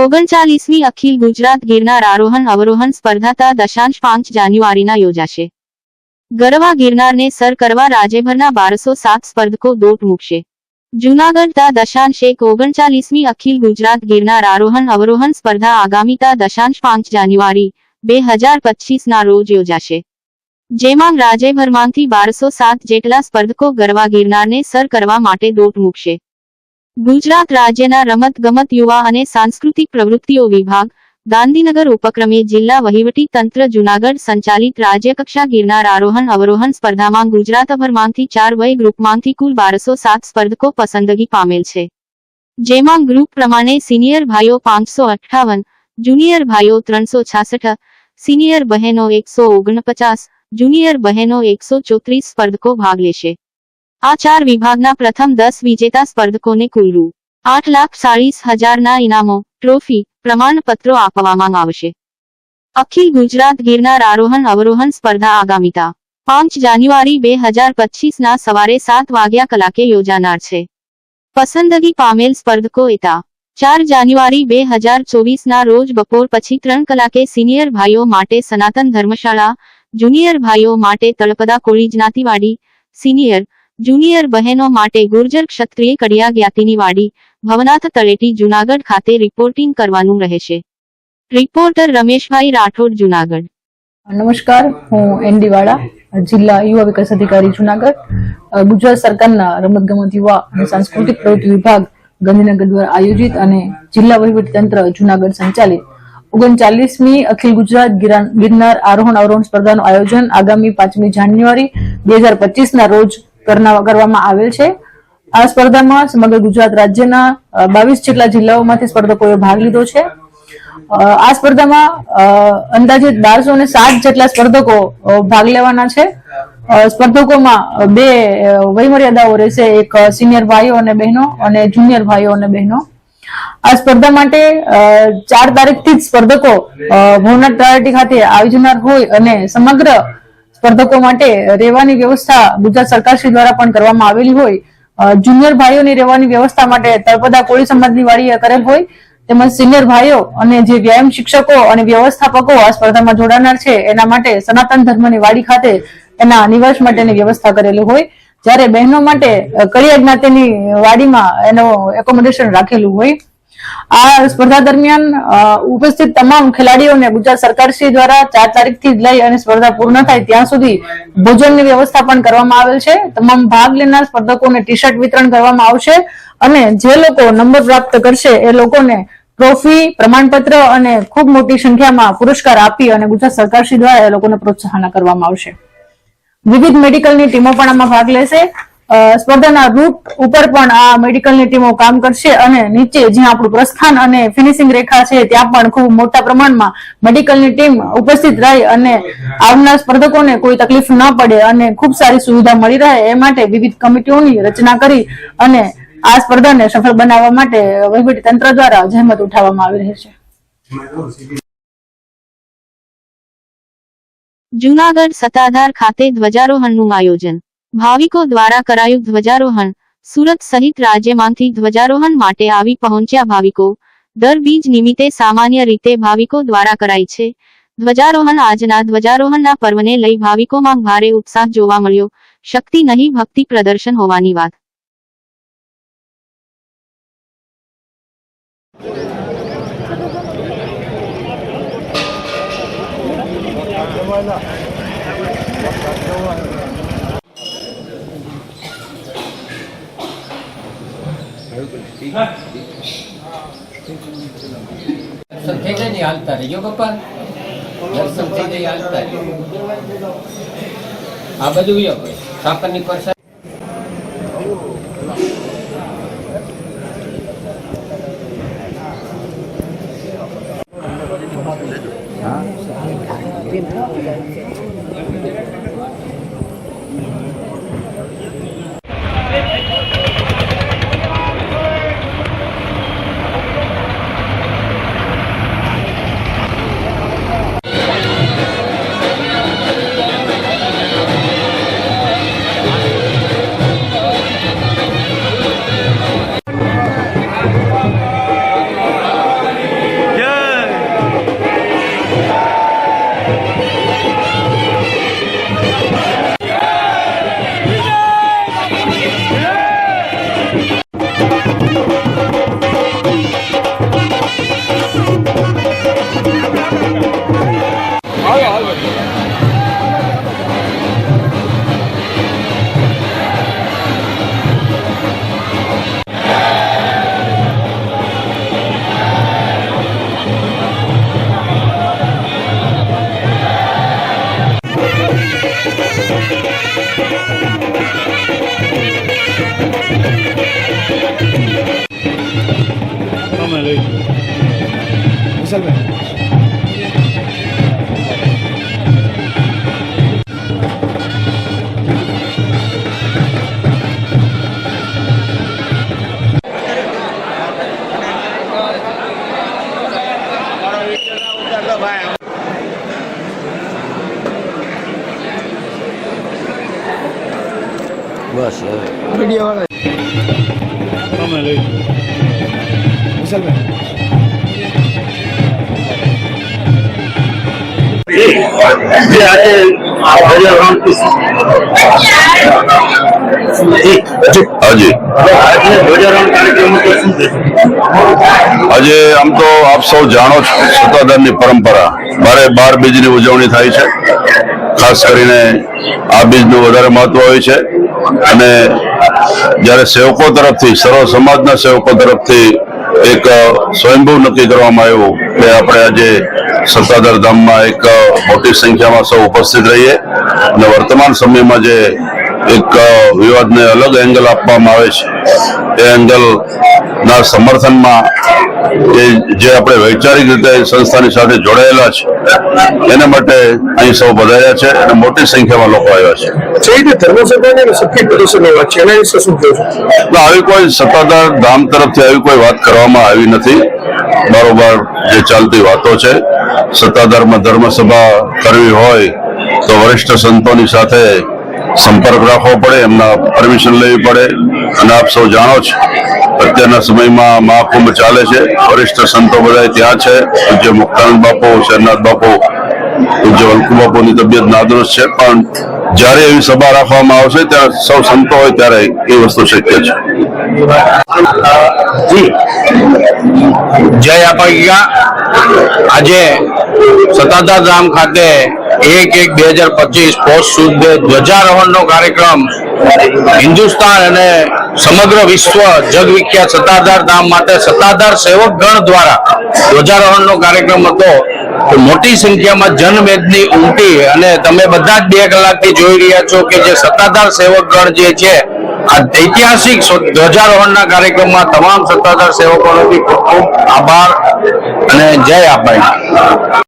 ઓગણચાલીસમી અખિલ ગુજરાત ગિરનાર આરોહણ અવરોહણ સ્પર્ધાતા દશાંશ પાંચ જાન્યુઆરીના યોજાશે. ગરવા ગિરનારને સર કરવા રાજ્યભરના બારસો સાત સ્પર્ધકો દોટ મૂકશે. જૂનાગઢ તા દશાંશ એક ઓગણચાલીસમી અખિલ ગુજરાત ગિરનાર આરોહણ અવરોહણ સ્પર્ધા આગામી તા દશાંશ પાંચ જાન્યુઆરી, બે હજાર પચીસના રોજ યોજાશે. જેમાં રાજ્યભરમાંથી બારસો સાત જેટલા સ્પર્ધકો ગરવા ગિરનારને સર કરવા માટે દોટ મૂકશે. ગુજરાત રાજ્યના રમત ગમત યુવા અને સાંસ્કૃતિક પ્રવૃત્તિઓ વિભાગ, ગાંધીનગર ઉપક્રમે જિલ્લા વહીવટી તંત્ર જુનાગઢ સંચાલિત રાજ્યકક્ષા ગિરનાર આરોહણ અવરોહણ સ્પર્ધામાં ગુજરાતભરમાંથી ચાર વય ગ્રુપમાંથી કુલ બારસો સાત સ્પર્ધકો પસંદગી પામેલ છે. જેમાં ગ્રુપ પ્રમાણે સિનિયર ભાઈઓ પાંચસો અઠ્ઠાવન, જુનિયર ભાઈઓ ત્રણસો છાસઠ, સિનિયર બહેનો એકસો ઓગણપચાસ, જુનિયર બહેનો એકસો ચોત્રીસ સ્પર્ધકો ભાગ લેશે. આ ચાર વિભાગના પ્રથમ દસ વિજેતા સ્પર્ધકોને કુલ રૂ આઠ લાખ ચાળીસ હજારના ઇનામો, ટ્રોફી, પ્રમાણપત્રો આપવામાં આવશે. અખિલ ગુજરાત ગિરનાર આરોહણ અવરોહણ સ્પર્ધા આગામીતા પાંચ જાન્યુઆરી બે હજાર પચીસના સવારે સાત વાગ્યા કલાકે યોજાનાર છે. પસંદગી પામેલ સ્પર્ધકો એતા. ચાર જાન્યુઆરી બે હજાર ચોવીસના રોજ બપોર પછી ત્રણ કલાકે સિનિયર ભાઈઓ માટે સનાતન ધર્મશાળા, જુનિયર ભાઈઓ માટે તળપદા કોળી જ્ઞાતિવાડી, સિનિયર જુનિયર બહેનો માટે ગુર્જર ક્ષત્રિય કડિયા જ્ઞાતિની વાડી, ભવનાથ તળેટી, જુનાગઢ ખાતે રિપોર્ટિંગ કરવાનું રહેશે. રિપોર્ટર રમેશભાઈ રાઠોડ, જુનાગઢ. નમસ્કાર, હું એનડી વાળા જિલ્લા યુવા વિકાસ અધિકારી, જુનાગઢ. ગુજરાત સરકારના રમતગમત યુવા અને સાંસ્કૃતિક પ્રવૃત્તિ વિભાગ ગાંધીનગર દ્વારા આયોજિત અને જિલ્લા વહીવટી તંત્ર જુનાગઢ સંચાલિત. ઓગણચાલીસમી અખિલ ગુજરાત ગિરા- ગિરનાર આરોહણ અવરોહણ સ્પર્ધાનું આયોજન આગામી પાંચમી જાન્યુઆરી, બે હજાર પચીસના રોજ કરવામાં આવેલ છે. આ સ્પર્ધામાં સમગ્ર ગુજરાત રાજ્યના બાવીસ જેટલા જિલ્લાઓમાંથી સ્પર્ધકોએ ભાગ લીધો છે. આ સ્પર્ધામાં અંદાજે બારસો ને સાત જેટલા સ્પર્ધકો ભાગ લેવાના છે. સ્પર્ધકોમાં બે વયમર્યાદાઓ રહેશે. એક સિનિયર ભાઈઓ અને બહેનો અને જુનિયર ભાઈઓ અને બહેનો. આ સ્પર્ધા માટે ચાર તારીખથી જ સ્પર્ધકો ભવનાથ તળાટી ખાતે આવી જનાર હોય અને સમગ્ર સ્પર્ધકો માટે રહેવાની વ્યવસ્થા ગુજરાત સરકારશ્રી દ્વારા પણ કરવામાં આવેલી હોય. જુનિયર ભાઈઓની રહેવાની વ્યવસ્થા માટે તળપદા કોળી સમાજની વાડીએ કરેલ હોય. તેમજ સિનિયર ભાઈઓ અને જે વ્યાયામ શિક્ષકો અને વ્યવસ્થાપકો આ સ્પર્ધામાં જોડાનાર છે, એના માટે સનાતન ધર્મની વાડી ખાતે એના નિવાસ માટેની વ્યવસ્થા કરેલી હોય. જ્યારે બહેનો માટે કડિયા જ્ઞાતિની વાડીમાં એનું એકોમોડેશન રાખેલું હોય. આ સ્પર્ધા દરમિયાન ઉપસ્થિત તમામ ખેલાડીઓને ગુજરાત સરકારશ્રી દ્વારા ચાર તારીખથી લઈ અને સ્પર્ધા પૂર્ણ થાય ત્યાં સુધી ભોજનની વ્યવસ્થા પણ કરવામાં આવેલ છે. તમામ ભાગ લેનાર સ્પર્ધકોને ટી શર્ટ વિતરણ કરવામાં આવશે અને જે લોકો નંબર પ્રાપ્ત કરશે એ લોકોને ટ્રોફી, પ્રમાણપત્ર અને ખૂબ મોટી સંખ્યામાં પુરસ્કાર આપી અને ગુજરાત સરકારશ્રી દ્વારા એ લોકોને પ્રોત્સાહન કરવામાં આવશે. વિવિધ મેડિકલની ટીમો પણ આમાં ભાગ લેશે. સ્પર્ધાના રૂટ ઉપર પણ આ મેડિકલની ટીમો કામ કરશે અને નીચે જ્યાં આપણું પ્રસ્થાન અને ફિનિશિંગ રેખા છે, ત્યાં પણ ખૂબ મોટા પ્રમાણમાં મેડિકલની ટીમ ઉપસ્થિત રહી અને આવનાર સ્પર્ધકોને કોઈ તકલીફ ન પડે અને ખૂબ સારી સુવિધા મળી રહે એ માટે વિવિધ કમિટીઓની રચના કરી અને આ સ્પર્ધાને સફળ બનાવવા માટે વહીવટી તંત્ર દ્વારા જહેમત ઉઠાવવામાં આવી રહી છે. જૂનાગઢ સત્તાધાર ખાતે ધ્વજારોહણનું આયોજન. ભાવિકો દ્વારા કરાયું ધ્વજારોહણ. સુરત સહિત રાજ્યમાંથી ધ્વજારોહણ માટે આવી પહોંચ્યા ભાવિકો. દર બીજ નિમિત્તે સામાન્ય રીતે ભાવિકો દ્વારા કરાય છે. ધ્વજારોહણ આજના ધ્વજારોહણના પર્વને લઈ ભાવિકોમાં ભારે ઉત્સાહ જોવા મળ્યો. શક્તિ નહીં, ભક્તિ પ્રદર્શન હોવાની વાત. દર્શન થઈ ને હાલતા રહીયો પપ્પા. દર્શન થઈ જાય હાલતા આ બધું યો ભાઈ. સાકરની પરસાદ આવે આવે બસ હવે. હાજી. આજે આમ તો આપ સૌ જાણો છો સત્તાધારની પરંપરા. બારે બાર બીજની ઉજવણી થાય છે. ખાસ કરીને આ બીજનું વધારે મહત્વ હોય છે. અને જ્યારે સેવકો તરફથી, સર્વ સમાજના સેવકો તરફથી એક સ્વયંભૂ નક્કી કરવામાં આવ્યું કે આપણે આજે સત્તાધાર ધામમાં એક મોટી સંખ્યામાં સૌ ઉપસ્થિત રહીએ અને વર્તમાન સમયમાં જે એક વિવાદને અલગ એંગલ આપવામાં આવે છે. એ એંગલ ના સમર્થનમાં જે આપણે વૈચારિક રીતે સંસ્થાની સાથે જોડાયેલા છે એના માટે અહીં સૌ બધાયા છે અને મોટી સંખ્યામાં લોકો આવ્યા છે. જે રીતે ધર્મસભાને સખી પ્રદર્શનની વાત છે એના વિશે શું કહ્યું આવી કોઈ સત્તાધાર ધામ તરફથી આવી કોઈ વાત કરવામાં આવી નથી. બરોબર જે ચાલતી વાતો છે. સત્તાધારમાં ધર્મસભા કરવી હોય તો વરિષ્ઠ સંતોની સાથે સંપર્ક રાખવો પડે, એમના પરમિશન લેવી પડે. અને આપ સૌ જાણો છો, અત્યારના સમયમાં મહાકુંભ ચાલે છે. વરિષ્ઠ સંતો બધા ત્યાં છે. પૂજ્ય મુક્તાનંદ બાપુ, શરનાથ બાપુ, પૂજ્ય વલ્કુ બાપુની તબિયત નાદુરસ્ત છે. પણ જ્યારે એવી સભા રાખવામાં આવશે ત્યારે સૌ સંતો હોય ત્યારે એ વસ્તુ શક્ય છે. જય આપૈયા આજે સતાધાર ધામ ખાતે એક એક બે હજાર પચીસ પોષ સુદ ધ્વજારોહણનો કાર્યક્રમ હિન્દુસ્તાન અને સમગ્ર વિશ્વ જગવિખ્યાત સત્તાધાર ધામ માટે સત્તાધાર સેવક ગણ દ્વારા ધ્વજારોહણનો કાર્યક્રમ હતો. મોટી સંખ્યામાં જનમેદની ઉમટી અને તમે બધા જ બે કલાકથી જોઈ રહ્યા છો કે જે સત્તાધાર સેવક ગણ જે છે, આ ઐતિહાસિક ધ્વજારોહણના કાર્યક્રમમાં તમામ સત્તાધાર સેવકોનો ખૂબ ખૂબ આભાર અને જય આપાઈ